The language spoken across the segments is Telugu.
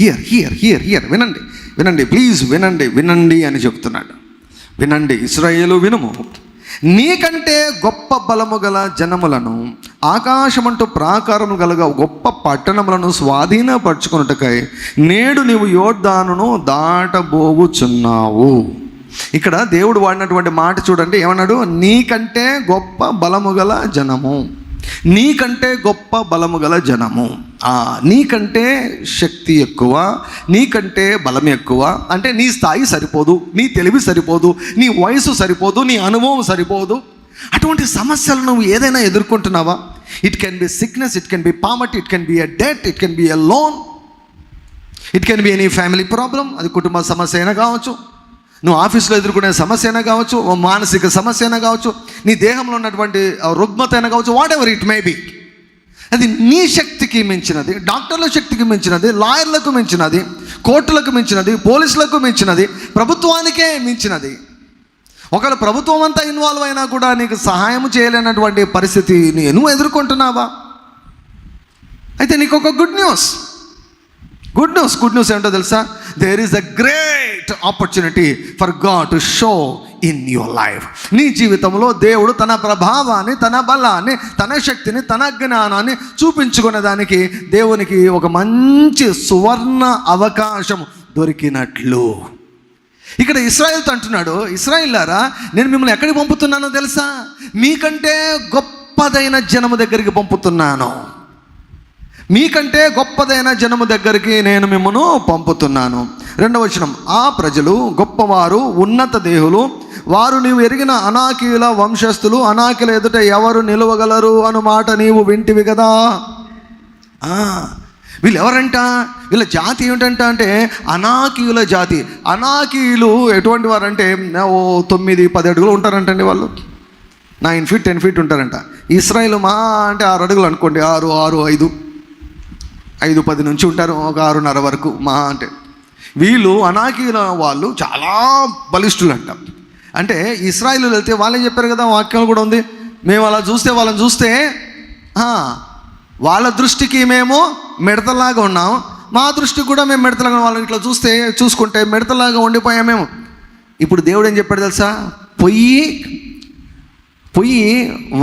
హియర్ హియర్ హియర్ హియర్ వినండి. వినండి ప్లీజ్ వినండి వినండి అని చెప్తున్నాడు. వినండి ఇస్రాయేలు వినుము. నీకంటే గొప్ప బలము గల జనములను ఆకాశమంటూ ప్రాకారము గలగ గొప్ప పట్టణములను స్వాధీనపరచుకున్నట్టుకై నేడు నీవు యోర్దానును దాటబోగుచున్నావు. ఇక్కడ దేవుడు వాడినటువంటి మాట చూడండి ఏమన్నాడు? నీకంటే గొప్ప బలము గల జనము. నీకంటే గొప్ప బలము గల జనము. నీకంటే శక్తి ఎక్కువ నీకంటే బలం ఎక్కువ. అంటే నీ స్థాయి సరిపోదు నీ తెలివి సరిపోదు నీ వయసు సరిపోదు నీ అనుభవం సరిపోదు. అటువంటి సమస్యలు నువ్వు ఏదైనా ఎదుర్కొంటున్నావా? It can be sickness it can be poverty it can be a debt it can be a loan it can be any family problem అది కుటుంబ సమస్య అయినా కావచ్చు. నువ్వు ఆఫీస్లో ఎదుర్కొనే సమస్య అయినా కావచ్చు ఓ మానసిక సమస్య అయినా కావచ్చు నీ దేహంలో ఉన్నటువంటి రుగ్మత అయినా కావచ్చు whatever it may be అది నీ శక్తికి మించినది డాక్టర్ల శక్తికి మించినది లాయర్లకు మించినది కోర్టులకు మించినది పోలీసులకు మించినది ప్రభుత్వానికే మించినది. ఒకవేళ ప్రభుత్వం అంతా ఇన్వాల్వ్ అయినా కూడా నీకు సహాయం చేయలేనటువంటి పరిస్థితి నేను నువ్వు ఎదుర్కొంటున్నావా? అయితే నీకు ఒక good news good news good news ఏంటో తెలుసా? There is a great opportunity for God to show in your life నీ జీవితంలో దేవుడు తన ప్రభావాన్ని తన బలాన్ని తన శక్తిని తన జ్ఞానాన్ని చూపించుకునే దానికి దేవునికి ఒక మంచి సువర్ణ అవకాశం దొరికినట్లు. ఇక్కడ ఇస్రాయల్తో అంటున్నాడు ఇస్రాయిల్లారా నేను మిమ్మల్ని ఎక్కడికి పంపుతున్నానో తెలుసా? మీకంటే గొప్పదైన జనము దగ్గరికి పంపుతున్నాను. మీకంటే గొప్పదైన జనము దగ్గరికి నేను మిమ్మను పంపుతున్నాను. రెండవ వచనం ఆ ప్రజలు గొప్పవారు ఉన్నత దేహులు వారు నీవు ఎరిగిన అనాకీయుల వంశస్థులు అనాకిల ఎదుట ఎవరు నిలవగలరు అను మాట నీవు వింటివి కదా? వీళ్ళు ఎవరంట? వీళ్ళ జాతి ఏమిటంట అంటే అనాకీయుల జాతి. అనాకీయులు ఎటువంటి వారంటే ఓ తొమ్మిది పది అడుగులు ఉంటారంటండి వాళ్ళు. నైన్ ఫీట్ టెన్ ఫీట్ ఉంటారంట. ఇస్రాయిల్ మా అంటే ఆరు అడుగులు అనుకోండి ఆరు ఆరు ఐదు. ఐదు పది నుంచి ఉంటారు ఒక ఆరున్నర వరకు మా అంటే. వీళ్ళు అనాకీల వాళ్ళు చాలా బలిష్ఠులు అంట అంటే ఇస్రాయిల్ వెళ్తే వాళ్ళే చెప్పారు కదా వాక్యం కూడా ఉంది. మేము అలా చూస్తే వాళ్ళని చూస్తే వాళ్ళ దృష్టికి మేము మిడతలాగా ఉన్నాం. మా దృష్టికి కూడా మేము మిడతలాగా వాళ్ళని ఇట్లా చూస్తే చూసుకుంటే మిడతలాగా ఉండిపోయాం మేము. ఇప్పుడు దేవుడు ఏం చెప్పాడు తెలుసా? పొయ్యి పొయ్యి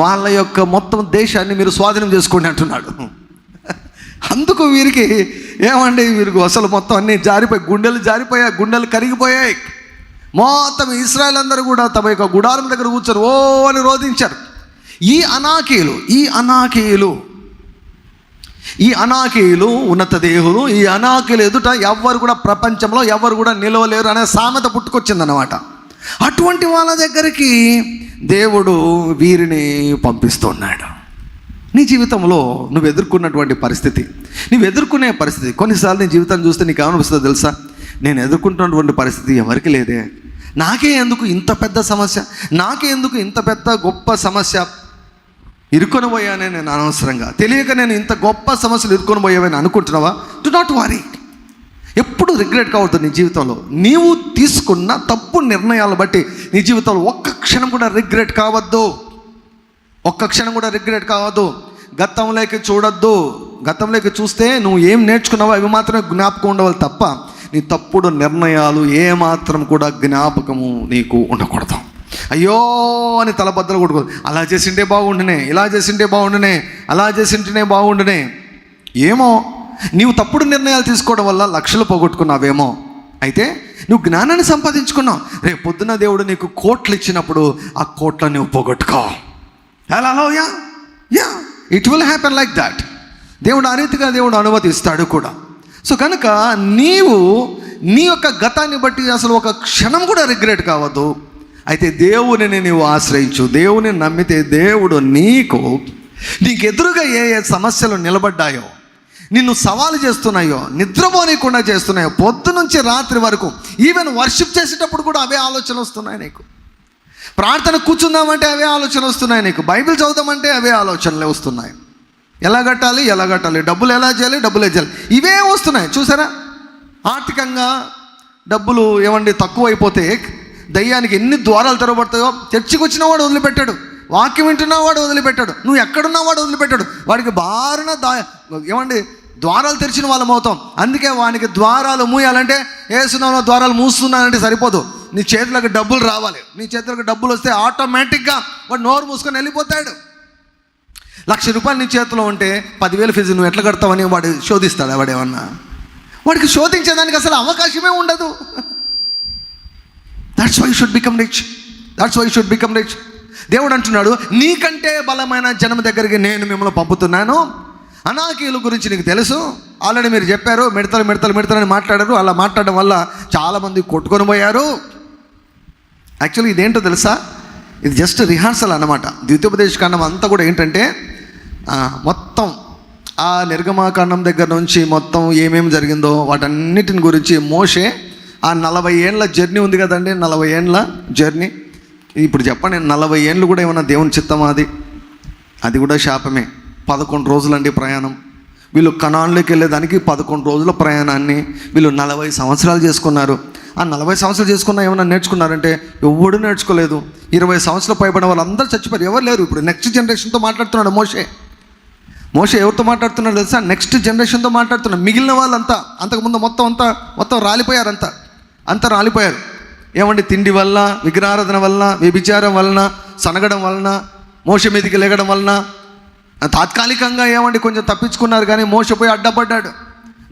వాళ్ళ యొక్క మొత్తం దేశాన్ని మీరు స్వాధీనం చేసుకోండి అంటున్నాడు అందుకు వీరికి ఏమండి వీరికి అసలు మొత్తం అన్నీ జారిపోయి గుండెలు జారిపోయాయి గుండెలు కరిగిపోయాయి. మొత్తం ఇస్రాయల్ అందరూ కూడా తమ యొక్క గుడారం దగ్గర కూర్చొని ఓ అని రోధించారు. ఈ అనాకీయులు ఈ అనాకీయులు ఈ అనాకీయులు ఉన్నత దేహులు ఈ అనాకీయులు ఎదుట ఎవ్వరు కూడా ప్రపంచంలో ఎవరు కూడా నిలవలేరు అనే సామెత పుట్టుకొచ్చిందన్నమాట. అటువంటి వాళ్ళ దగ్గరికి దేవుడు వీరిని పంపిస్తున్నాడు. నీ జీవితంలో నువ్వు ఎదుర్కొన్నటువంటి పరిస్థితి. నువ్వు ఎదుర్కొనే పరిస్థితి. కొన్నిసార్లు నీ జీవితాన్ని చూస్తే నీకు ఏమనిపిస్తుందో తెలుసా? నేను ఎదుర్కొంటున్నటువంటి పరిస్థితి ఎవరికి లేదే. నాకే ఎందుకు ఇంత పెద్ద సమస్య? నాకే ఎందుకు ఇంత పెద్ద గొప్ప సమస్య? ఇరుకొని పోయానే నేను అనవసరంగా. తెలియక నేను ఇంత గొప్ప సమస్యలు ఇరుకొని పోయావని అనుకుంటున్నావా? డు నాట్ వారీ ఎప్పుడు రిగ్రెట్ కావద్దు నీ జీవితంలో. నీవు తీసుకున్న తప్పు నిర్ణయాలు బట్టి నీ జీవితంలో ఒక్క క్షణం కూడా రిగ్రెట్ కావద్దు. ఒక్క క్షణం కూడా రిగ్రెట్ కావద్దు. గతంలోకి చూడొద్దు. గతంలోకి చూస్తే నువ్వు ఏం నేర్చుకున్నావో అవి మాత్రమే జ్ఞాపకం ఉండవాలి తప్ప నీ తప్పుడు నిర్ణయాలు ఏమాత్రం కూడా జ్ఞాపకము నీకు ఉండకూడదు. అయ్యో అని తలబద్దలు కొట్టుకోదు అలా చేసింటే బాగుండునే ఇలా చేసింటే బాగుండునే అలా చేసింటేనే బాగుండునే. ఏమో? నీవు తప్పుడు నిర్ణయాలు తీసుకోవడం వల్ల లక్షలు పోగొట్టుకున్నావేమో. అయితే నువ్వు జ్ఞానాన్ని సంపాదించుకున్నావు. రేపు పొద్దున దేవుడు నీకు కోట్లు ఇచ్చినప్పుడు ఆ కోట్లను నువ్వు పోగొట్టుకో. Hello ya ya it will happen like that దేవుడు ఆ రీతిగా దేవుడు అనుమతిస్తాడు కూడా. సో కనుక నీవు నీ యొక్క గతాన్ని బట్టి అసలు ఒక క్షణం కూడా రిగ్రెట్ కావద్దు. అయితే దేవుని నీవు ఆశ్రయించు. దేవుని నమ్మితే దేవుడు నీకు నీకు ఎదురుగా ఏ ఏ సమస్యలు నిలబడ్డాయో నిన్ను సవాలు చేస్తున్నాయో నిద్రపోనీయకుండా చేస్తున్నాయో పొద్దు నుంచి రాత్రి వరకు ఈవెన్ వర్షిప్ చేసేటప్పుడు కూడా అవే ఆలోచనలు వస్తున్నాయి నీకు. ప్రార్థన కూర్చుందామంటే అవే ఆలోచనలు వస్తున్నాయి నీకు. బైబిల్ చదువుదామంటే అవే ఆలోచనలే వస్తున్నాయి. ఎలా కట్టాలి ఎలా కట్టాలి? డబ్బులు ఎలా చేయాలి డబ్బులు ఎలా చేయాలి? ఇవే వస్తున్నాయి. చూసారా? ఆర్థికంగా డబ్బులు ఏమండి తక్కువైపోతే దయ్యానికి ఎన్ని ద్వారాలు తెరవబడతాయో? చర్చికి వచ్చిన వాడు వదిలిపెట్టాడు. వాక్యం వింటున్న వాడు వదిలిపెట్టాడు. నువ్వు ఎక్కడున్నా వాడు వదిలిపెట్టాడు. వాడికి బారిన దా ఏమండి ద్వారాలు తెరిచిన వాళ్ళం అవుతాం అందుకే వానికి ద్వారాలు మూయాలంటే ఏసునామలో ద్వారాలు మూస్తున్నానంటే సరిపోదు. నీ చేతులకు డబ్బులు రావాలి. నీ చేతులకు డబ్బులు వస్తే ఆటోమేటిక్గా వాడు నోరు మూసుకొని వెళ్ళిపోతాడు. లక్ష రూపాయలు నీ చేతిలో ఉంటే పదివేల ఫీజు నువ్వు ఎట్లా కడతావని వాడు శోధిస్తాడు వాడేమన్నా వాడికి శోధించేదానికి అసలు అవకాశమే ఉండదు. That's why should become rich that's why should become rich దేవుడు అంటున్నాడు నీకంటే బలమైన జనం దగ్గరికి నేను మిమ్మల్ని పంపుతున్నాను. అనాకీయుల గురించి నీకు తెలుసు? ఆల్రెడీ మీరు చెప్పారు మిడతలు మిడతలు మిడతలని మాట్లాడారు. అలా మాట్లాడడం వల్ల చాలామంది కొట్టుకొని పోయారు. యాక్చువల్లీ ఇదేంటో తెలుసా? ఇది జస్ట్ రిహార్సల్ అన్నమాట. ద్వితీయోపదేశ కాండం అంతా కూడా ఏంటంటే మొత్తం ఆ నిర్గమాకాండం దగ్గర నుంచి మొత్తం ఏమేమి జరిగిందో వాటన్నిటిని గురించి మోషే ఆ నలభై ఏండ్ల జర్నీ ఉంది కదండి నలభై ఏండ్ల జర్నీ. ఇప్పుడు చెప్పండి నలభై ఏండ్లు కూడా ఏమన్నా దేవుని చిత్తమా అది? అది కూడా శాపమే. పదకొండు రోజులండి ప్రయాణం. వీళ్ళు కణాల్లోకి వెళ్ళేదానికి పదకొండు రోజుల ప్రయాణాన్ని వీళ్ళు నలభై సంవత్సరాలు చేసుకున్నారు. ఆ నలభై సంవత్సరాలు చేసుకున్నా ఏమైనా నేర్చుకున్నారంటే ఎవడు నేర్చుకోలేదు. ఇరవై సంవత్సరాలు పైబడిన వాళ్ళందరూ చచ్చిపోయారు. ఎవరు లేరు ఇప్పుడు? నెక్స్ట్ జనరేషన్తో మాట్లాడుతున్నాడు మోషే. మోషే ఎవరితో మాట్లాడుతున్నాడు తెలుసా? నెక్స్ట్ జనరేషన్తో మాట్లాడుతున్నాడు. మిగిలిన వాళ్ళంతా అంతకుముందు మొత్తం అంతా మొత్తం రాలిపోయారు అంతా అంతా రాలిపోయారు. ఏమండి? తిండి వల్ల విగ్రహారాధన వలన వ్యభిచారం వలన సనగడం వలన మోస మీదకి లేగడం వలన తాత్కాలికంగా ఏమండి కొంచెం తప్పించుకున్నారు కానీ మోసపోయి అడ్డపడ్డాడు.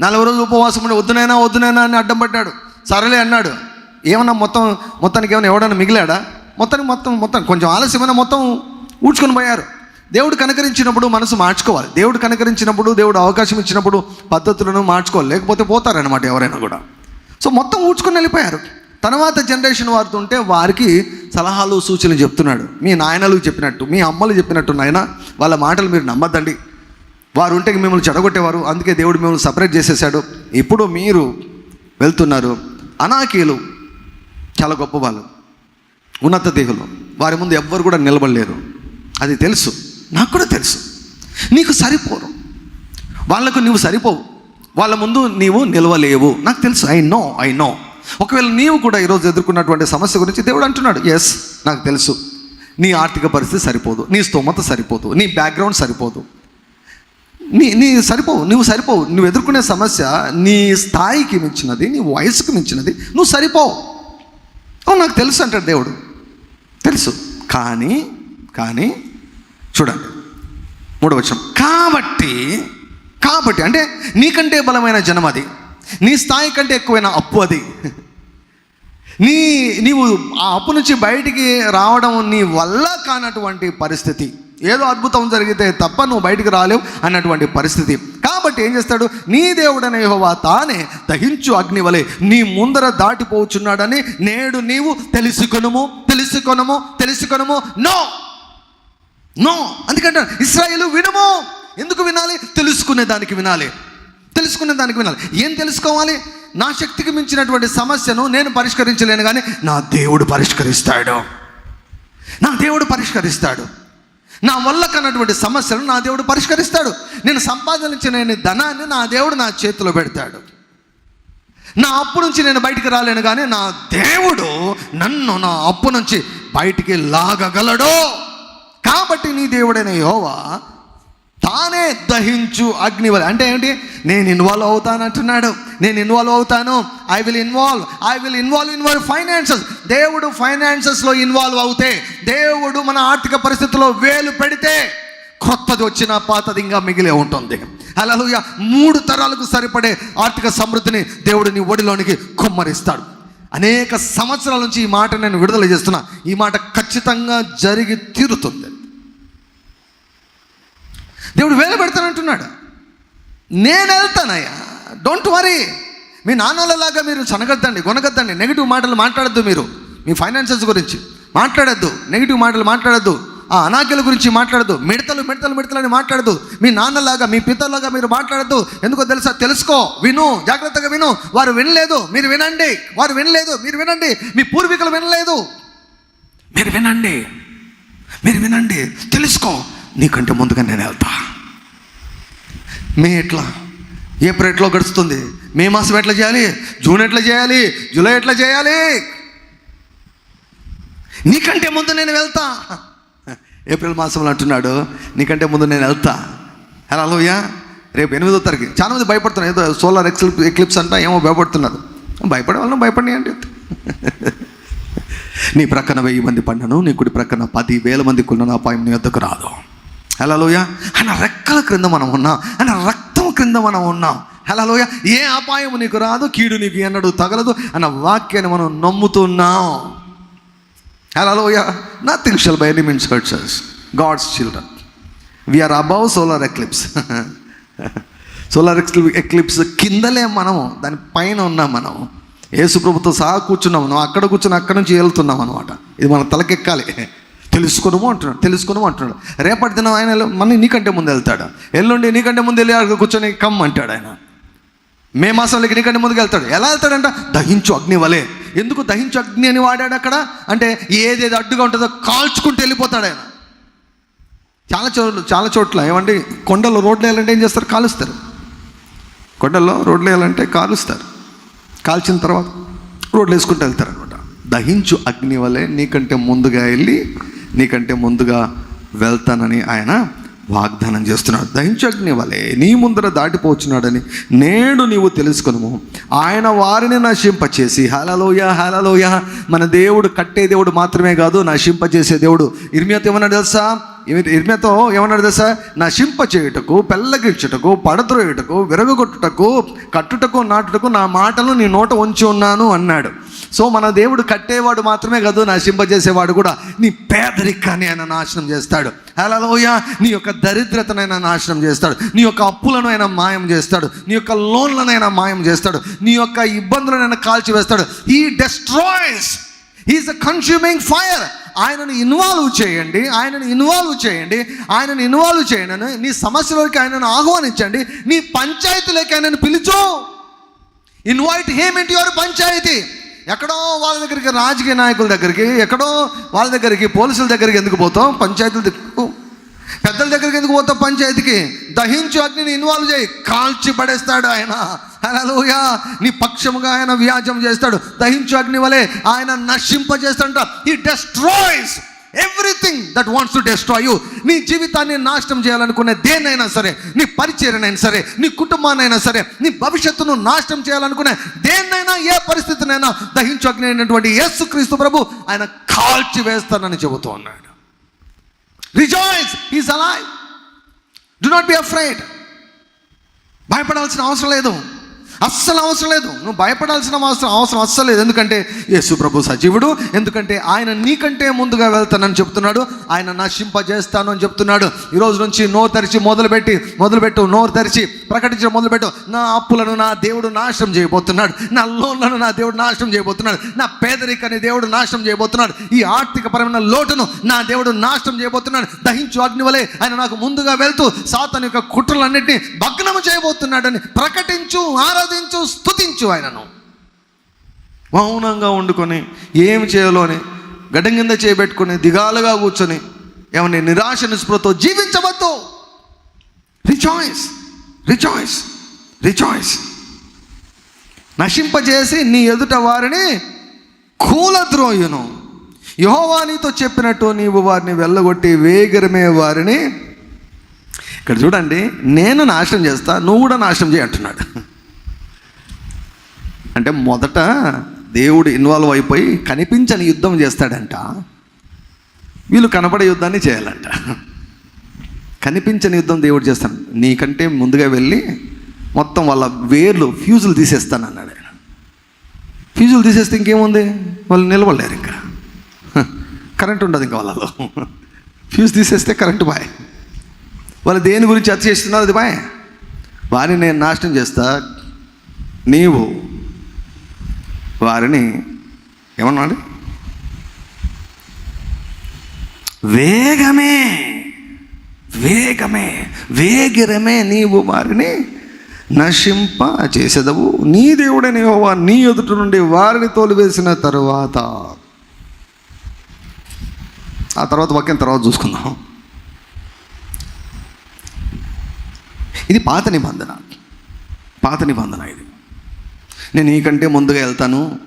నలభై రోజులు ఉపవాసం ఉండి వద్దునైనా వద్దునైనా అని అడ్డం పడ్డాడు సరేలే అన్నాడు. ఏమన్నా మొత్తం మొత్తానికి ఏమైనా ఎవడన్నా మిగిలాడా? మొత్తానికి మొత్తం మొత్తం కొంచెం ఆలస్యమైన మొత్తం ఊడ్చుకొని పోయారు. దేవుడు కనకరించినప్పుడు మనసు మార్చుకోవాలి. దేవుడు కనకరించినప్పుడు దేవుడు అవకాశం ఇచ్చినప్పుడు పద్ధతులను మార్చుకోవాలి. లేకపోతే పోతారనమాట ఎవరైనా కూడా. సో మొత్తం ఊడ్చుకొని వెళ్ళిపోయారు. తర్వాత జనరేషన్ వారితో ఉంటే వారికి సలహాలు సూచనలు చెప్తున్నాడు. మీ నాయనలు చెప్పినట్టు మీ అమ్మలు చెప్పినట్టు నాయన వాళ్ళ మాటలు మీరు నమ్మద్దండి. వారు ఉంటే మిమ్మల్ని చెడగొట్టేవారు అందుకే దేవుడు మిమ్మల్ని సపరేట్ చేసేసాడు. ఇప్పుడు మీరు వెళ్తున్నారు అనాకీలు చాలా గొప్ప వాళ్ళు ఉన్నత దేహులు. వారి ముందు ఎవ్వరు కూడా నిలబడలేరు. అది తెలుసు. నాకు కూడా తెలుసు. నీకు సరిపోరు. వాళ్ళకు నువ్వు సరిపోవు. వాళ్ళ ముందు నీవు నిలవలేవు. నాకు తెలుసు. ఐ నో ఐ నో ఒకవేళ నీవు కూడా ఈరోజు ఎదుర్కొన్నటువంటి సమస్య గురించి దేవుడు అంటున్నాడు. ఎస్ నాకు తెలుసు. నీ ఆర్థిక పరిస్థితి సరిపోదు. నీ స్తోమత సరిపోదు. నీ బ్యాక్గ్రౌండ్ సరిపోదు. నీ నీ సరిపోవు. నువ్వు సరిపోవు. నువ్వు ఎదుర్కొనే సమస్య నీ స్థాయికి మించినది నీ వయసుకు మించినది నువ్వు సరిపోవు. అవును నాకు తెలుసు అంటాడు దేవుడు. తెలుసు. కానీ కానీ చూడండి. మూడవచనం కాబట్టి కాబట్టి అంటే నీకంటే బలమైన జనం అది. నీ స్థాయి కంటే ఎక్కువైన అప్పు అది. నీ నీవు ఆ అప్పు నుంచి బయటికి రావడం నీ వల్ల కానటువంటి పరిస్థితి. ఏదో అద్భుతం జరిగితే తప్ప నువ్వు బయటికి రాలేవు అన్నటువంటి పరిస్థితి. కాబట్టి ఏం చేస్తాడు? నీ దేవుడనే యహోవా తానే దహించు అగ్ని వలె నీ ముందర దాటిపోచున్నాడని నేడు నీవు తెలుసుకొనుము తెలుసుకొనుము తెలుసుకొనుము. నో! నో! అందుకంటే ఇస్రాయేలు వినము. ఎందుకు వినాలి? తెలుసుకునే దానికి వినాలి. తెలుసుకునే దానికి వినాలి. ఏం తెలుసుకోవాలి? నా శక్తికి మించినటువంటి సమస్యను నేను పరిష్కరించలేను కానీ నా దేవుడు పరిష్కరిస్తాడు. నా దేవుడు పరిష్కరిస్తాడు. నా వల్ల కన్నటువంటి సమస్యలను నా దేవుడు పరిష్కరిస్తాడు. నేను సంపాదించిన ధనాన్ని నా దేవుడు నా చేతిలో పెడతాడు. నా అప్పు నుంచి నేను బయటికి రాలేను కానీ నా దేవుడు నన్ను నా అప్పు నుంచి బయటికి లాగగలడు. కాబట్టి నీ దేవుడైన యోవా తానే దహించు అగ్ని వల్ల. అంటే ఏంటి నేను ఇన్వాల్వ్ అవుతాను అంటున్నాడు. నేను ఇన్వాల్వ్ అవుతాను. I will involve I will involve in our finances దేవుడు ఫైనాన్సెస్లో ఇన్వాల్వ్ అవుతే దేవుడు మన ఆర్థిక పరిస్థితుల్లో వేలు పెడితే కొత్తది వచ్చిన పాతది ఇంకా మిగిలే ఉంటుంది. అలలుయ మూడు తరాలకు సరిపడే ఆర్థిక సమృద్ధిని దేవుడు నీ ఒడిలోనికి కుమ్మరిస్తాడు. అనేక సంవత్సరాల నుంచి ఈ మాట నేను విడుదల చేస్తున్నా. ఈ మాట ఖచ్చితంగా జరిగి తీరుతుంది. దేవుడు వేలు పెడతానంటున్నాడు నేను వెళ్తానయ్యా. డోంట్ వరీ మీ నాన్నలలాగా మీరు చనగద్దండి కొనగద్దండి నెగిటివ్ మాటలు మాట్లాడద్దు మీరు. మీ ఫైనాన్సెస్ గురించి మాట్లాడద్దు. నెగిటివ్ మాటలు మాట్లాడద్దు. ఆ అనాగ్యల గురించి మాట్లాడద్దు. మిడతలు మిడతలు మిడతలని మాట్లాడద్దు. మీ నాన్నలాగా మీ పితలాగా మీరు మాట్లాడద్దు. ఎందుకో తెలుసా? తెలుసుకో. విను. జాగ్రత్తగా విను. వారు వినలేదు. మీరు వినండి. వారు వినలేదు. మీరు వినండి. మీ పూర్వీకులు వినలేదు. మీరు వినండి. మీరు వినండి. తెలుసుకో. నీకంటే ముందుగా నేను వెళ్తా. మే ఎట్లా? ఏప్రిల్ ఎట్లా గడుస్తుంది? మే మాసం ఎట్లా చేయాలి? జూన్ ఎట్లా చేయాలి? జూలై ఎట్లా చేయాలి? నీకంటే ముందు నేను వెళ్తా. ఏప్రిల్ మాసంలో అంటున్నాడు నీకంటే ముందు నేను వెళ్తా. హలోయా. రేపు ఎనిమిదో తారీఖు. చాలా మంది భయపడుతున్నారు. ఏదో సోలార్ ఎక్స్లిప్ ఎక్లిప్స్ అంట ఏమో భయపడుతున్నారు. భయపడే వాళ్ళని భయపడినాయండి నీ ప్రక్కన వెయ్యి మంది పండను నీ కుడి ప్రక్కన పది వేల మంది కొన్న అపాయం నీ వద్దకు రాదు. హలోయ ఆయన రెక్కల క్రింద మనం ఉన్నాం. ఆయన రక్తం క్రింద మనం ఉన్నాం. హలోయ ఏ అపాయం నీకు రాదు కీడు నీకు ఎన్నడూ తగలదు అన్న వాక్యాన్ని మనం నమ్ముతున్నాం. హలోయ nothing shall by any means hurts God's children we are above solar eclipse solar eclipse కిందలే మనము దాని పైన ఉన్నాం మనం. యేసు ప్రభుత్వం సహా కూర్చున్నాం మనం అక్కడ కూర్చుని అక్కడ నుంచి వెళ్తున్నాం అనమాట ఇది మన తలకెక్కాలి. తెలుసుకునము అంటున్నాడు తెలుసుకునము అంటున్నాడు. రేపటి దినం ఆయన మళ్ళీ నీకంటే ముందు వెళ్తాడు. ఎల్లుండి నీకంటే ముందు వెళ్ళి అక్కడ కూర్చొని కమ్ అంటాడు ఆయన. మే మాసంలోకి నీకంటే ముందుకు వెళ్తాడు. ఎలా వెళ్తాడంట? దహించు అగ్ని వలే. ఎందుకు దహించు అగ్ని అని వాడాడు అక్కడ? అంటే ఏదేది అడ్డుగా ఉంటుందో కాల్చుకుంటూ వెళ్ళిపోతాడు ఆయన. చాలా చోట్ల చాలా చోట్ల. ఏమంటే కొండల్లో రోడ్లు వేయాలంటే ఏం చేస్తారు? కాలుస్తారు. కొండల్లో రోడ్లు వేయాలంటే కాలుస్తారు. కాల్చిన తర్వాత రోడ్లు వేసుకుంటూ వెళ్తారు అనమాట దహించు అగ్ని వలె నీకంటే ముందుగా వెళ్ళి నీకంటే ముందుగా వెళ్తానని ఆయన వాగ్దానం చేస్తున్నాడు. దహించగ్ని వలే వలె నీ ముందర దాటిపోచున్నాడని నేడు నీవు తెలుసుకును ఆయన వారిని నశింపచేసి హలలోయ హలలోయ మన దేవుడు కట్టే దేవుడు మాత్రమే కాదు నశింపచేసే దేవుడు. ఇర్మియత ఏమన్నా తెలుసా? ఇర్మియాతో ఏమన్నాడు దశ నశింప చేయుటకు పెళ్ళగించుటకు పడద్రోయుటకు విరగొట్టుటకు కట్టుటకు నాటుటకు నా మాటలు నీ నోట ఉంచి ఉన్నాను అన్నాడు. సో మన దేవుడు కట్టేవాడు మాత్రమే కాదు నశింపజేసేవాడు కూడా నీ పేదరికాన్ని ఆయన నాశనం చేస్తాడు. హలోయ నీ యొక్క దరిద్రతనైనా నాశనం చేస్తాడు. నీ యొక్క అప్పులను ఆయన మాయం చేస్తాడు. నీ యొక్క లోన్లను ఆయన మాయం చేస్తాడు. నీ యొక్క ఇబ్బందులను ఆయన కాల్చివేస్తాడు. He destroys is a consuming fire ఆయనను ఇన్వాల్వ్ చేయండి ఆయనను ఇన్వాల్వ్ చేయండి ఆయనను ఇన్వాల్వ్ చేయండి నీ సమస్యలోకి ఆయనను ఆహ్వానించండి. నీ పంచాయతీలోకి ఆయనను పిలుచు. Invite him into your panchayat. ఎక్కడో వాళ్ళ దగ్గరికి రాజకీయ నాయకుల దగ్గరికి ఎక్కడో వాళ్ళ దగ్గరికి పోలీసుల దగ్గరికి ఎందుకు పోతాం? పంచాయతీల దగ్గరకు పెద్దల దగ్గరికి ఎందుకు పోతాం? పంచాయతీకి. దహించు అగ్నిని ఇన్వాల్వ్ చేయి. కాల్చి పడేస్తాడు ఆయన. హలోయా నీ పక్షముగా ఆయన వ్యాజం చేస్తాడు. దహించు అగ్ని వలె ఆయన నశింపజేస్తాడంట. He destroys everything that wants to destroy you నీ జీవితాన్ని నాశనం చేయాలనుకునే దేన్నైనా సరే నీ పరిచయనైనా సరే నీ కుటుంబాన్నైనా సరే నీ భవిష్యత్తును నాశనం చేయాలనుకునే దేన్నైనా ఏ పరిస్థితినైనా దహించు అగ్ని అయినటువంటి యేసుక్రీస్తు ప్రభు ఆయన కాల్చి వేస్తానని చెబుతూ ఉన్నాడు. Rejoice is alive do not be afraid భయపడాల్సిన అవసరం లేదు. అస్సలు అవసరం లేదు. నువ్వు భయపడాల్సిన అవసరం అవసరం అస్సలు లేదు. ఎందుకంటే యేసు ప్రభు సజీవుడు. ఎందుకంటే ఆయన నీకంటే ముందుగా వెళ్తానని చెప్తున్నాడు. ఆయన నశింపజేస్తాను అని చెప్తున్నాడు. ఈరోజు నుంచి నోరు తెరిచి మొదలుపెట్టి మొదలుపెట్టు నోరు తెరిచి ప్రకటించడం మొదలుపెట్టు. నా అప్పులను నా దేవుడు నాశనం చేయబోతున్నాడు. నా లోన్లను నా దేవుడు నాశనం చేయబోతున్నాడు. నా పేదరికాన్ని దేవుడు నాశనం చేయబోతున్నాడు. ఈ ఆర్థిక పరమైన లోటును నా దేవుడు నాశనం చేయబోతున్నాడు. దహించు అగ్ని వలె ఆయన నాకు ముందుగా వెళ్తూ సాతను యొక్క కుట్రలన్నింటినీ భగ్నము చేయబోతున్నాడని ప్రకటించు ఆరాధించు స్తుతించు ఆయనను. మౌనంగా వండుకొని ఏం చేయాలో అని గడ్డం కింద చేయబెట్టుకొని దిగాలుగా కూర్చొని ఏమని నిరాశ నిస్పృతో జీవించవద్దు. రిచాయిస్ రిచాయిస్ రిచాయిస్ నశింపజేసి నీ ఎదుట వారిని కూలద్రోయును. యహోవా నీతో చెప్పినట్టు నీవు వారిని వెళ్ళగొట్టి వేగరమే వారిని. ఇక్కడ చూడండి నేను నాశనం చేస్తా నువ్వు కూడా నాశనం చేయి అంటున్నాడు. అంటే మొదట దేవుడు ఇన్వాల్వ్ అయిపోయి కనిపించని యుద్ధం చేస్తాడంట. వీళ్ళు కనపడే యుద్ధాన్ని చేయాలంట. కనిపించని యుద్ధం దేవుడు చేస్తాను నీకంటే ముందుగా వెళ్ళి మొత్తం వాళ్ళ వేర్లు ఫ్యూజులు తీసేస్తాను అన్నాడు ఆయన. ఫ్యూజులు తీసేస్తే ఇంకేముంది? వాళ్ళు నిలబడలేరు ఇంకా. కరెంట్ ఉండదు ఇంకా వాళ్ళలో. ఫ్యూజ్ తీసేస్తే కరెంటు బాయ్. వాళ్ళు దేని గురించి చర్చ చేస్తున్నారు అది బాయ్. వారిని నేను నాశనం చేస్తా. నీవు వారిని ఏమన్నాడు? వేగమే వేగమే వేగిరమే నీవు వారిని నశింప చేసేదవు. నీ దేవుడైన యెహోవా నీ ఎదుట నుండి వారిని తోలివేసిన తరువాత. ఆ తర్వాత వాక్యం తర్వాత చూసుకుందాం. ఇది పాత నిబంధన. పాత నిబంధన ఇది. నేను నీకంటే ముందుగా వెళ్తాను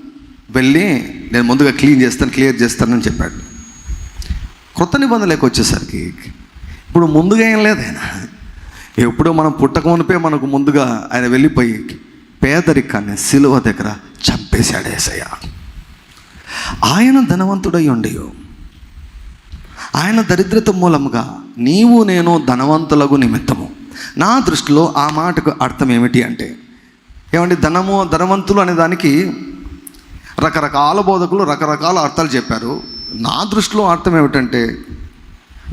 వెళ్ళి నేను ముందుగా క్లీన్ చేస్తాను క్లియర్ చేస్తానని చెప్పాడు. క్రొత్త నిబంధనలోకి వచ్చేసరికి ఇప్పుడు ముందుగా ఏం లేదు ఆయన. ఎప్పుడో మనం పుట్టకమునిపే మనకు ముందుగా ఆయన వెళ్ళిపోయి పేదరికాన్ని సిలువ దగ్గర చంపేశాడు ఏసయ్య. ఆయన ధనవంతుడై ఉండి ఆయన దరిద్రత మూలముగా నీవు నేను ధనవంతులకు నిమిత్తము. నా దృష్టిలో ఆ మాటకు అర్థం ఏమిటి అంటే ఏమండి ధనము ధనవంతులు అనే దానికి రకరకాల బోధకులు రకరకాల అర్థాలు చెప్పారు. నా దృష్టిలో అర్థం ఏమిటంటే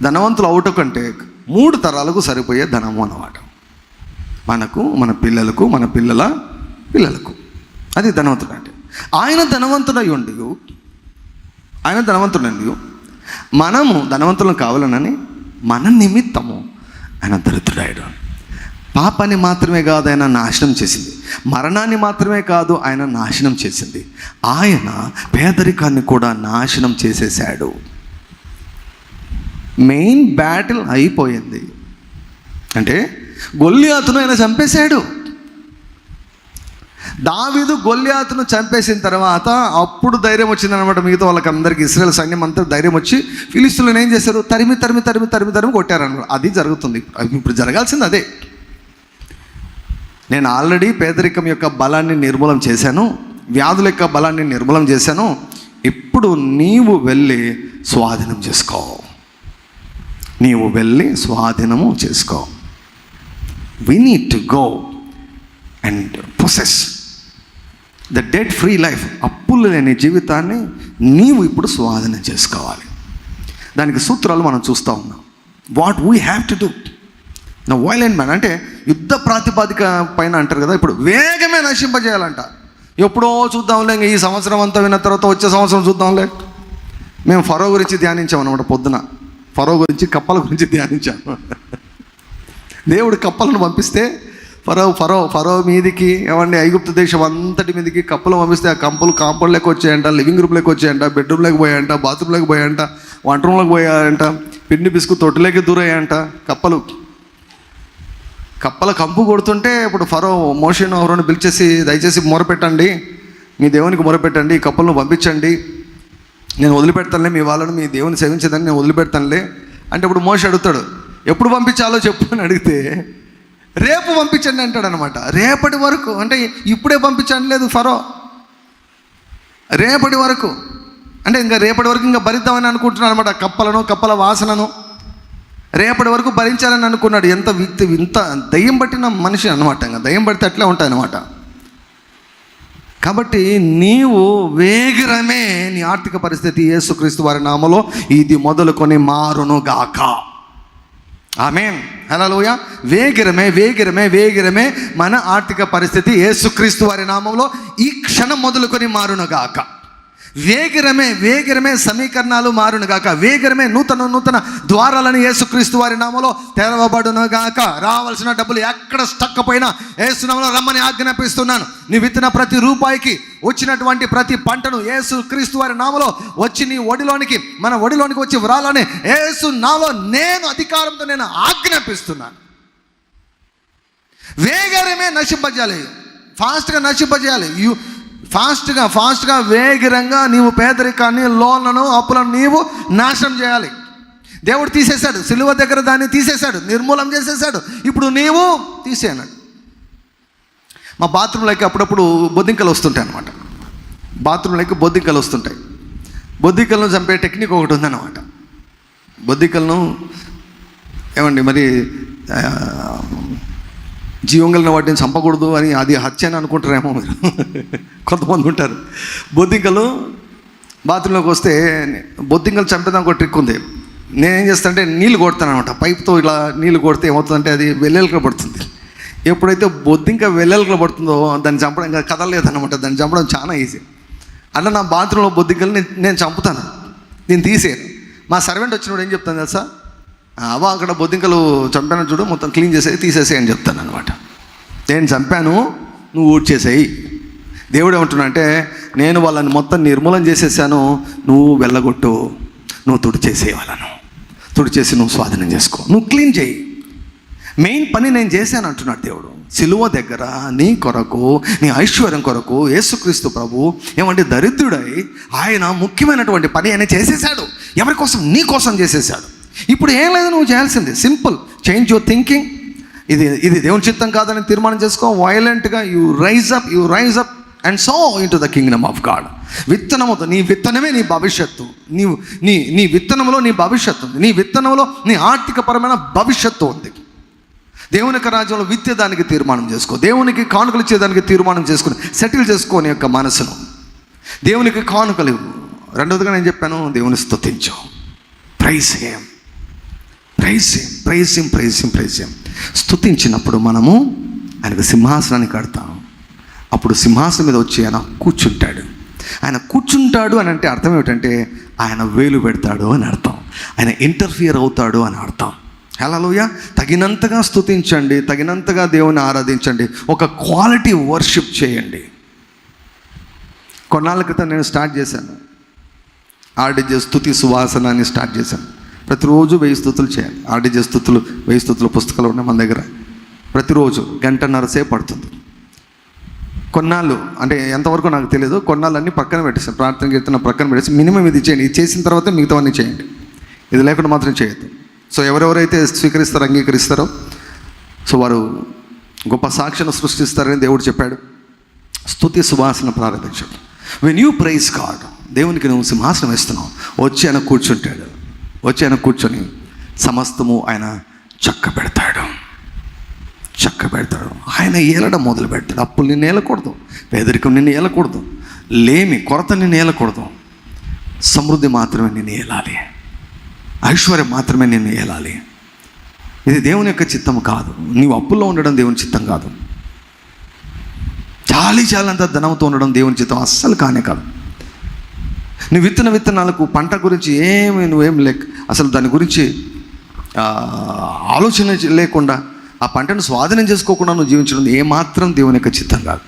ధనవంతులు అవుట కంటే మూడు తరాలకు సరిపోయే ధనము అన్నమాట. మనకు మన పిల్లలకు మన పిల్లల పిల్లలకు. అది ధనవంతుడు అంటే. ఆయన ధనవంతుడై ఉండి ఆయన ధనవంతుడండి మనము ధనవంతులను కావాలనని మన నిమిత్తము ఆయన దరిద్రుడాయడు పాపాన్ని మాత్రమే కాదు ఆయన నాశనం చేసింది. మరణాన్ని మాత్రమే కాదు ఆయన నాశనం చేసింది. ఆయన పేదరికాన్ని కూడా నాశనం చేసేసాడు మెయిన్ బ్యాటిల్ అయిపోయింది. అంటే గొల్లియాతును ఆయన చంపేశాడు. దావీదు గొల్లియాతును చంపేసిన తర్వాత అప్పుడు ధైర్యం వచ్చిందనమాట మిగతా వాళ్ళకి అందరికి. ఇస్రాయల్ సైన్యం అంతా ధైర్యం వచ్చి ఫిలిస్తులను ఏం చేశారు? తరిమి తరిమి తరిమి తరిమి తరిమి కొట్టారనమాట అది జరుగుతుంది. ఇప్పుడు జరగాల్సింది అదే. నేను ఆల్రెడీ పేదరికం యొక్క బలాన్ని నిర్మూలం చేశాను వ్యాధుల యొక్క బలాన్ని నిర్మూలం చేశాను. ఇప్పుడు నీవు వెళ్ళి స్వాధీనం చేసుకో. నీవు వెళ్ళి స్వాధీనము చేసుకో. We need to go and process the debt free life అప్పులు లేని జీవితాన్ని నీవు ఇప్పుడు స్వాధీనం చేసుకోవాలి. దానికి సూత్రాలు మనం చూస్తూ ఉన్నాం. What we have to do నా వైలెంట్ మ్యాన్ అంటే యుద్ధ ప్రాతిపాదిక పైన అంటారు కదా ఇప్పుడు వేగమే నశింపజేయాలంట. ఎప్పుడో చూద్దాంలే ఇంక ఈ సంవత్సరం అంతా విన్న తర్వాత వచ్చే సంవత్సరం చూద్దాంలే. మేము ఫరో గురించి ధ్యానించాం అనమాట పొద్దున. ఫరో గురించి కప్పల గురించి ధ్యానించాము దేవుడు కప్పలను పంపిస్తే ఫరో ఫరో ఫరో మీదికి ఏమండి ఐగుప్తు దేశం అంతటి మీదకి కప్పలు పంపిస్తే ఆ కంపలు కాంపౌండ్ లెక్క వచ్చాయంట లివింగ్ రూమ్లోకి వచ్చాయంట బెడ్రూమ్లోకి పోయాయంట బాత్రూమ్లోకి పోయాయంట వంట రూమ్లోకి పోయాయంట పిండి బిస్కు తొట్టులోకి దూరయ్యాయంట కప్పలు. కప్పల కంపు కొడుతుంటే ఇప్పుడు ఫరో మోషన్ ఎవరోని పిలిచేసి దయచేసి మొరపెట్టండి. మీ దేవునికి మొరపెట్టండి ఈ కప్పలను పంపించండి. నేను వదిలిపెడతానులే మీ వాళ్ళని మీ దేవుని సేవించేదని నేను వదిలిపెడతానులే అంటే ఇప్పుడు మోష అడుగుతాడు ఎప్పుడు పంపించాలో చెప్పు అని అడిగితే రేపు పంపించండి అంటాడు అనమాట రేపటి వరకు అంటే ఇప్పుడే పంపించండి లేదు ఫరో. రేపటి వరకు అంటే ఇంకా రేపటి వరకు ఇంకా భరిద్దామని అనుకుంటున్నాను అనమాట కప్పలను కప్పల వాసనను. రేపటి వరకు భరించాలని అనుకున్నాడు. ఎంత వ్యక్తి ఇంత దయ్యం పట్టిన మనిషి అనమాట ఇంకా దయ్యం పడితే అట్లే ఉంటాయి అనమాట కాబట్టి నీవు వేగరమే నీ ఆర్థిక పరిస్థితి యేసుక్రీస్తు వారి నామలో ఇది మొదలుకొని మారును గాక. హలోయ వేగిరమే వేగిరమే వేగిరమే మన ఆర్థిక పరిస్థితి యేసుక్రీస్తు వారి నామంలో ఈ క్షణం మొదలుకొని మారునుగాక గాక. వేగిరమే వేగిరమే సమీకరణాలు మారును గాక. వేగిరమే నూతన నూతన ద్వారాలను యేసుక్రీస్తు వారి నామలో తెరవబడును గాక. రావాల్సిన డబ్బులు ఎక్కడ స్టక్ పోయినా ఏసునామలో రమ్మని ఆజ్ఞాపిస్తున్నాను. నీ విత్తిన ప్రతి రూపాయికి వచ్చినటువంటి ప్రతి పంటను యేసు క్రీస్తు వారి నామలో వచ్చి నీ ఒడిలోనికి మన ఒడిలోనికి వచ్చి వ్రాలని ఏసు నాలో నేను అధికారంతో నేను ఆజ్ఞాపిస్తున్నాను. వేగరమే నశింపజేయాలి. ఫాస్ట్గా నశింపజేయాలి. యు ఫాస్ట్గా ఫాస్ట్గా వేగిరంగా నీవు పేదరికాన్ని లోన్లను అప్పులను నీవు నాశనం చేయాలి. దేవుడు తీసేశాడు సిలువ దగ్గర దాన్ని తీసేశాడు నిర్మూలం చేసేసాడు ఇప్పుడు నీవు తీసేయనాడు మా బాత్రూంలోకి అప్పుడప్పుడు బొద్దింకలు వస్తుంటాయి అనమాట బాత్రూంలోకి బొద్దింకలు వస్తుంటాయి. బొద్దికలను చంపే టెక్నిక్ ఒకటి ఉందన్నమాట. బొద్దికలను ఏమండి మరి జీవం కలిగిన వాటిని చంపకూడదు అని అది హత్య అని అనుకుంటారేమో మీరు. కొంతమంది ఉంటారు. బొద్దింకలు బాత్రూంలోకి వస్తే బొద్దింకలు చంపేదానికి ఒక ట్రిక్ ఉంది. నేనేం చేస్తానంటే నీళ్ళు కొడతాను అనమాట పైప్తో ఇలా నీళ్ళు కొడితే ఏమవుతుందంటే అది వెల్లెలకలు పడుతుంది. ఎప్పుడైతే బొద్దింక వెల్లెలకలు పడుతుందో దాన్ని చంపడం ఇంకా కదలలేదన్నమాట. దాన్ని చంపడం చాలా ఈజీ అలా నా బాత్రూంలో బొద్దింకలు నేను నేను చంపుతాను. నేను తీసేయను. మా సర్వెంట్ వచ్చినప్పుడు ఏం చెప్తాను తెలుసా? అవా అక్కడ బొద్దింకలు చంపాను చూడు మొత్తం క్లీన్ చేసేయి తీసేసేయి అని చెప్తాను అనమాట నేను చంపాను నువ్వు ఊడ్చేసేయి. దేవుడు ఏమంటున్నా అంటే నేను వాళ్ళని మొత్తం నిర్మూలన చేసేసాను నువ్వు వెళ్ళగొట్టు నువ్వు తుడిచేసేయి వాళ్ళను తుడిచేసి నువ్వు స్వాధీనం చేసుకో. నువ్వు క్లీన్ చేయి. మెయిన్ పని నేను చేశాను అంటున్నాడు దేవుడు. సిలువ దగ్గర నీ కొరకు నీ ఐశ్వర్యం కొరకు యేసుక్రీస్తు ప్రభు ఏమంటే దరిద్రుడై ఆయన ముఖ్యమైనటువంటి పని ఆయన చేసేసాడు ఎవరి కోసం? నీ కోసం చేసేసాడు ఇప్పుడు ఏం లేదు నువ్వు చేయాల్సింది. సింపుల్ చేంజ్ యువర్ థింకింగ్ ఇది ఇది దేవుని చిత్తం కాదని తీర్మానం చేసుకో. వైలెంట్గా you rise up you rise up and so into the kingdom of God విత్తనముతో నీ విత్తనమే నీ భవిష్యత్తు. నీవు నీ నీ విత్తనంలో నీ భవిష్యత్తు ఉంది. నీ విత్తనంలో నీ ఆర్థికపరమైన భవిష్యత్తు ఉంది. దేవునికి రాజ్యంలో రాజ్యంలో విత్తేదానికి తీర్మానం చేసుకో. దేవునికి కానుకలు ఇచ్చేదానికి తీర్మానం చేసుకుని సెటిల్ చేసుకోని యొక్క మనసును. దేవునికి కానుకలు రెండవదిగా నేను చెప్పాను దేవుని స్థుతించు. Praise him praise him praise him స్థుతించినప్పుడు స్తుతించినప్పుడు మనము ఆయనకు సింహాసనాన్ని కడతాం. అప్పుడు సింహాసనం మీద వచ్చి ఆయన కూర్చుంటాడు. ఆయన కూర్చుంటాడు అని అంటే అర్థం ఏమిటంటే ఆయన వేలు పెడతాడు అని అర్థం. ఆయన ఇంటర్ఫియర్ అవుతాడు అని అర్థం. హలోయ తగినంతగా స్థుతించండి తగినంతగా దేవుని ఆరాధించండి. ఒక క్వాలిటీ వర్షిప్ చేయండి. కొన్నాళ్ళ క్రితం నేను స్టార్ట్ చేశాను. ఆర్డిజే స్థుతి సువాసన అని స్టార్ట్ చేశాను. ప్రతిరోజు వెయ్యి స్థుతులు చేయాలి. ఆర్డిజే స్థుతులు వెయ్యి స్థుతుల పుస్తకాలు ఉన్నాయి మన దగ్గర. ప్రతిరోజు గంటన్నరసే పడుతుంది. కొన్నాళ్ళు అంటే ఎంతవరకు నాకు తెలియదు కొన్నాళ్ళన్నీ పక్కన పెట్టేసాను ప్రార్థన కీర్తన పక్కన పెట్టేసి మినిమం ఇది చేయండి. ఇది చేసిన తర్వాత మిగతావన్నీ చేయండి. ఇది లేకుండా మాత్రం చేయొద్దు. సో ఎవరెవరైతే స్వీకరిస్తారో అంగీకరిస్తారో సో వారు గొప్ప సాక్షిని సృష్టిస్తారని దేవుడు చెప్పాడు. స్తుతి సువాసన ప్రారంభించాడు. వెన్ యూ ప్రైజ్ గాడ్ దేవునికి నువ్వు సింహాసనం ఇస్తున్నావు వచ్చి ఆయన కూర్చుంటాడు. వచ్చి ఆయన కూర్చొని సమస్తము ఆయన చక్క పెడతాడు చక్క పెడతాడు ఆయన ఏలడం మొదలు పెడతాడు అప్పులు నిన్ను ఏలకూడదు. పేదరికం నిన్ను ఏలకూడదు. లేమి కొరత నిన్ను ఏలకూడదు. సమృద్ధి మాత్రమే నిన్ను ఏలాలి. ఐశ్వర్యం మాత్రమే నిన్ను ఏలాలి. ఇది దేవుని యొక్క చిత్తం కాదు. నీవు అప్పుల్లో ఉండడం దేవుని చిత్తం కాదు. చాలీ చాలంత ధనంతో ఉండడం దేవుని చిత్తం అస్సలు కానే కాదు. నువ్వు విత్తన విత్తనాలకు పంట గురించి ఏమి నువ్వేం లేక అసలు దాని గురించి ఆలోచన లేకుండా ఆ పంటను స్వాధీనం చేసుకోకుండా నువ్వు జీవించడం ఏమాత్రం దేవుని యొక్క చిత్తం కాదు.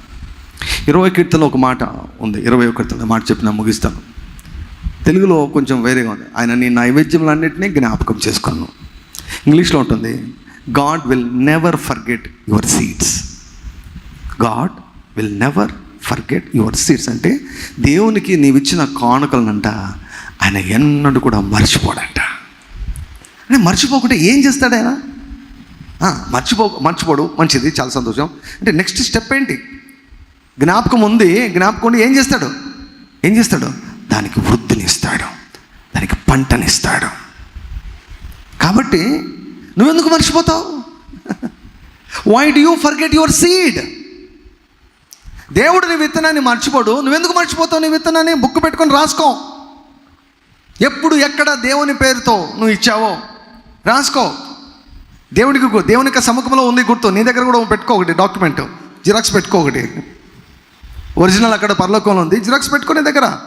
ఇరవై కీర్తనలో ఒక మాట ఉంది ఇరవై కీర్తన మాట చెప్పిన ముగిస్తాను. తెలుగులో కొంచెం వేరేగా ఉంది. ఆయన నీ నైవేద్యములన్నింటినీ జ్ఞాపకం చేసుకున్నాను. ఇంగ్లీష్లో ఉంటుంది God will never forget your seeds. God will never forget your seeds అంటే దేవునికి నీవిచ్చిన కానుకలనంట ఆయన ఎన్నడూ కూడా మర్చిపోడంట. అంటే మర్చిపోకుంటే ఏం చేస్తాడు ఆయన? మర్చిపో మర్చిపోడు మంచిది చాలా సంతోషం. అంటే నెక్స్ట్ స్టెప్ ఏంటి? జ్ఞాపకం ఉంది జ్ఞాపకం ఉండి ఏం చేస్తాడు? ఏం చేస్తాడు? దానికి వృద్ధినిస్తాడు దానికి పంటనిస్తాడు కాబట్టి నువ్వెందుకు మర్చిపోతావు? Why do you forget your seed దేవుడు నీ విత్తనాన్ని మర్చిపోడు. నువ్వెందుకు మర్చిపోతావు నీ విత్తనాన్ని? బుక్ పెట్టుకొని రాసుకో. ఎప్పుడు ఎక్కడ దేవుని పేరుతో నువ్వు ఇచ్చావో రాసుకో. దేవునికి గు- సముఖంలో ఉంది గుర్తు. నీ దగ్గర కూడా పెట్టుకో ఒకటి డాక్యుమెంట్. జిరాక్స్ పెట్టుకో ఒకటి. ఒరిజినల్ అక్కడ పరలోకంలో ఉంది. జిరాక్స్ పెట్టుకునే దగ్గర.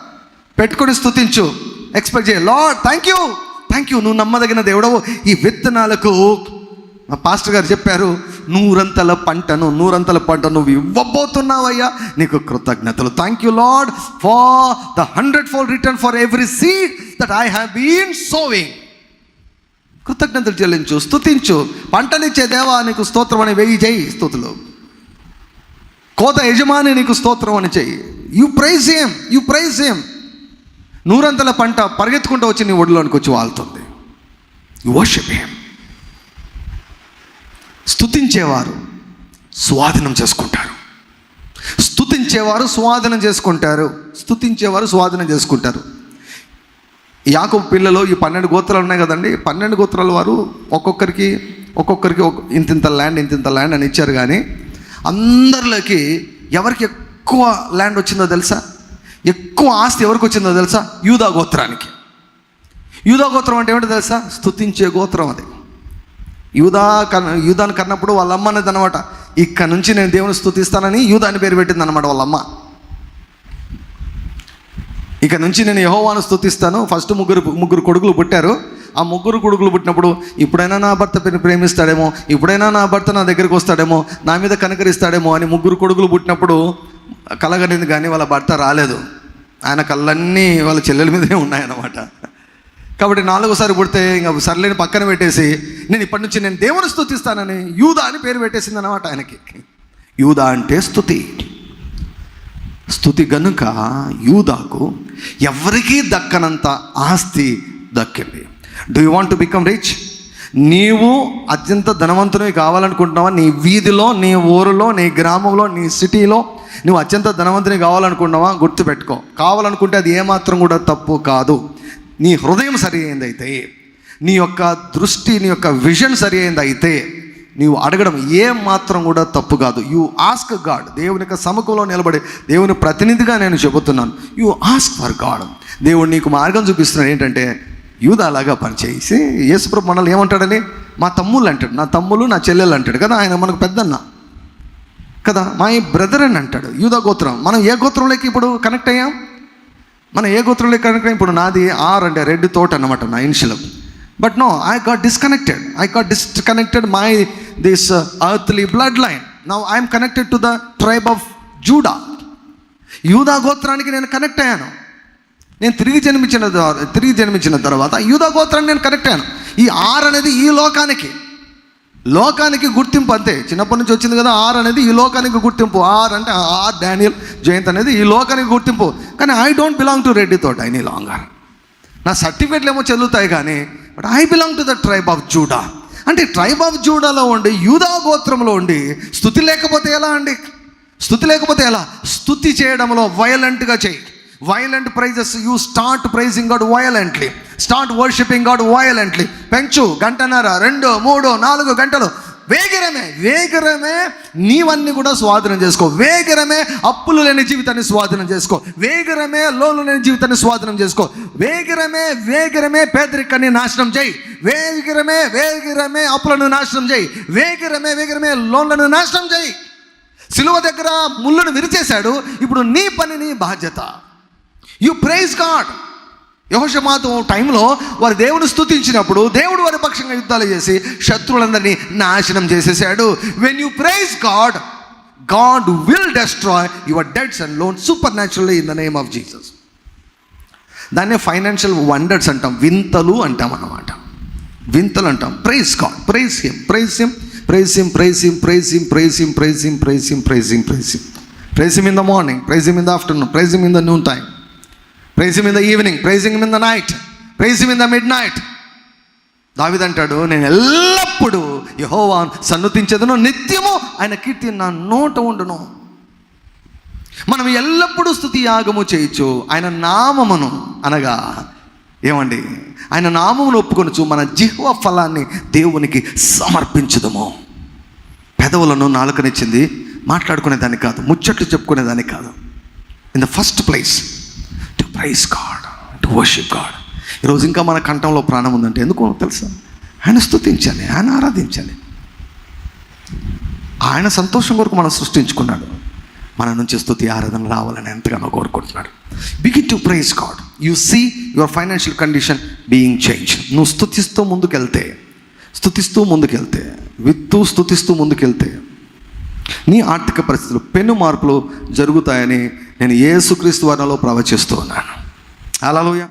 పెట్టుకొని స్తుతించు. ఎక్స్పెక్ట్ చేయ. లా థ్యాంక్ యూ థ్యాంక్ యూ నువ్వు నమ్మదగిన దేవుడవు. ఈ విత్తనాలకు మా పాస్టర్ గారు చెప్పారు నూరంతల పంటను నూరంతల పంట నువ్వు ఇవ్వబోతున్నావయ్యా. నీకు కృతజ్ఞతలు. Thank you Lord for the hundred fold return for every seed that I have been sowing కృతజ్ఞతలు చెల్లించు స్థుతించు పంటనిచ్చే దేవా నీకు స్తోత్రం అని వెయ్యి చేయి స్థుతులు కోత యజమాని నీకు స్తోత్రం అని చెయ్యి. You praise him you praise him నూరంతల పంట పరిగెత్తుకుంటూ వచ్చి నీ ఒడిలోనికి వచ్చి వాళ్తుంది. యు వర్షిప్ ఏం స్థుతించేవారు స్వాధీనం చేసుకుంటారు. స్తుతించేవారు స్వాధీనం చేసుకుంటారు. స్తుతించేవారు స్వాధీనం చేసుకుంటారు. యాకబు పిల్లలు ఈ పన్నెండు గోత్రాలు ఉన్నాయి కదండి. పన్నెండు గోత్రాల వారు ఒక్కొక్కరికి ఒక్కొక్కరికి ఒక ఇంతింత ల్యాండ్ ఇంతింత ల్యాండ్ అని ఇచ్చారు కానీ అందరిలోకి ఎవరికి ఎక్కువ ల్యాండ్ వచ్చిందో తెలుసా? ఎక్కువ ఆస్తి ఎవరికి వచ్చిందో తెలుసా? యూదా గోత్రానికి. యూదా గోత్రం అంటే ఏమిటో తెలుసా? స్థుతించే గోత్రం అది. యూదా కన్ యూదాని కన్నప్పుడు వాళ్ళ అమ్మ అనేది అనమాట ఇక్కడ నుంచి నేను దేవుని స్థుతిస్తానని యూదాని పేరు పెట్టింది అనమాట వాళ్ళ అమ్మ ఇక నుంచి నేను యహోవాను స్థుతిస్తాను. ఫస్ట్ ముగ్గురు ముగ్గురు కొడుకులు పుట్టారు. ఆ ముగ్గురు కొడుకులు పుట్టినప్పుడు ఇప్పుడైనా నా భర్త ప్రేమిస్తాడేమో ఇప్పుడైనా నా భర్త నా దగ్గరికి వస్తాడేమో నా మీద కనకరిస్తాడేమో అని ముగ్గురు కొడుకులు పుట్టినప్పుడు కలగనింది కానీ వాళ్ళ భర్త రాలేదు. ఆయన కళ్ళన్నీ వాళ్ళ చెల్లెల మీదే ఉన్నాయన్నమాట. కాబట్టి నాలుగోసారి పుడితే ఇంకా సర్లేని పక్కన పెట్టేసి నేను ఇప్పటి నుంచి నేను దేవుని స్థుతిస్తానని యూదా అని పేరు పెట్టేసింది అనమాట ఆయనకి. యూదా అంటే స్థుతి స్థుతి గనుక యూదాకు ఎవరికీ దక్కనంత ఆస్తి దక్కింది. Do you want to become rich నీవు అత్యంత ధనవంతునివి కావాలనుకుంటున్నావా? నీ వీధిలో నీ ఊరిలో నీ గ్రామంలో నీ సిటీలో నువ్వు అత్యంత ధనవంతుని కావాలనుకుంటున్నావా? గుర్తుపెట్టుకో. కావాలనుకుంటే అది ఏమాత్రం కూడా తప్పు కాదు. నీ హృదయం సరి అయిందైతే నీ యొక్క దృష్టి నీ యొక్క విజన్ సరి అయిందైతే నీవు అడగడం ఏ మాత్రం కూడా తప్పు కాదు. యు ఆస్క్ గాడ్ దేవుని యొక్క సముఖంలో నిలబడి దేవుని ప్రతినిధిగా నేను చెబుతున్నాను. యు ఆస్క్ ఫర్ గాడ్ దేవుడు నీకు మార్గం చూపిస్తున్నాడు. ఏంటంటే యూద అలాగా పనిచేసి యేసుప్రభు మనల్ని ఏమంటాడని మా తమ్ముళ్ళు అంటాడు. నా తమ్ములు నా చెల్లెలు అంటాడు. కదా ఆయన మనకు పెద్దన్న. కదా మా బ్రదర్ అని అంటాడు. యూదా గోత్రం. మనం ఏ గోత్రంలోకి ఇప్పుడు కనెక్ట్ అయ్యాం? మన ఏ గోత్రంలో కనెక్ట్ ఇప్పుడు నాది ఆర్ అంటే రెడ్ తోట అనమాట నా initial but no I got disconnected I got disconnected my this earthly blood line now I'm connected to the tribe of Judah యూదా గోత్రానికి నేను కనెక్ట్ అయ్యాను. నేను తిరిగి జన్మించిన తిరిగి జన్మించిన తర్వాత యూదా గోత్రాన్ని నేను కనెక్ట్ అయ్యాను. ఈ ఆర్ అనేది ఈ లోకానికి. లోకానికి గుర్తింపు అంతే. చిన్నప్పటి నుంచి వచ్చింది కదా ఆర్ అనేది ఈ లోకానికి గుర్తింపు. ఆర్ అంటే ఆర్ డానియల్ జయంత్ అనేది ఈ లోకానికి గుర్తింపు. కానీ I don't belong to Reddy Thota I no longer. నా సర్టిఫికెట్లు ఏమో చెల్లుతాయి కానీ but I belong to the tribe of Judah. అంటే ట్రైబ్ ఆఫ్ జూడాలో ఉండి యూదా గోత్రంలో ఉండి స్థుతి లేకపోతే ఎలా అండి? స్థుతి లేకపోతే ఎలా? స్థుతి చేయడంలో వయలెంట్గా చేయి. Violent praises you start praising God violently start worshipping God violently పెంచు గంటన్నర రెండు మూడు నాలుగు గంటలు. వేగరమే వేగరమే నీవన్నీ కూడా స్వాధీనం చేసుకో. వేగరమే అప్పులు లేని జీవితాన్ని స్వాధీనం చేసుకో. వేగరమే లోన్లు లేని జీవితాన్ని స్వాధీనం చేసుకో. వేగరమే వేగరమే పేదరికాన్ని నాశనం చేయి. వేగరమే వేగరమే అప్పులను నాశనం చేయి. వేగరమే వేగరమే లోన్లను నాశనం చేయి. సిలువ దగ్గర ముళ్ళను విరిచేశాడు. ఇప్పుడు నీ పని నీ బాధ్యత. యు ప్రైజ్ గాడ్ యహోషమాతం టైంలో వారి దేవుని స్థుతించినప్పుడు దేవుడు వారి పక్షంగా యుద్ధాలు చేసి శత్రువులందరినీ నాశనం చేసేసాడు. When you praise God God will destroy your debts and loan supernaturally in the name of Jesus దాన్నే ఫైనాన్షియల్ వండర్స్ అంటాం వింతలు అంటాం అన్నమాట. వింతలు అంటాం. Praise God praise him praise him praise him praise him praise him praise him praise him praise him praise him praise him praise him in the morning praise him in the afternoon praise him in the noon time praise in the evening praise in the night praise in the midnight దావిదంటాడు నేను ఎల్లప్పుడూ యహోవాన్ సన్నుతించదును నిత్యము ఆయన కీర్తి నా నోట ఉండును. మనం ఎల్లప్పుడూ స్థుతి యాగము చేయొచ్చు ఆయన నామమును అనగా ఏమండి? ఆయన నామమును ఒప్పుకొనచ్చు మన జిహ్వ ఫలాన్ని దేవునికి సమర్పించదము. పెదవులను నాలుకనిచ్చింది మాట్లాడుకునేదాన్ని కాదు ముచ్చట్లు చెప్పుకునేదాన్ని కాదు. In the first place praise praise God to worship God ఈరోజు ఇంకా మన కంఠంలో ప్రాణం ఉందంటే ఎందుకు తెలుసా? ఆయన స్థుతించాలి ఆయన ఆరాధించాలి ఆయన సంతోషం కొరకు మనం సృష్టించుకున్నాడు. మన నుంచి స్థుతి ఆరాధన రావాలని ఎంతగానో కోరుకుంటున్నాడు. Begin to praise God you see your financial condition being change నువ్వు స్థుతిస్తూ ముందుకెళ్తే స్థుతిస్తూ ముందుకెళ్తే విత్తు స్థుతిస్తూ ముందుకెళ్తే నీ ఆర్థిక పరిస్థితులు పెను మార్పులు జరుగుతాయని నేను యేసుక్రీస్తు వారిలో ప్రవచిస్తూ ఉన్నాను. అలలోయ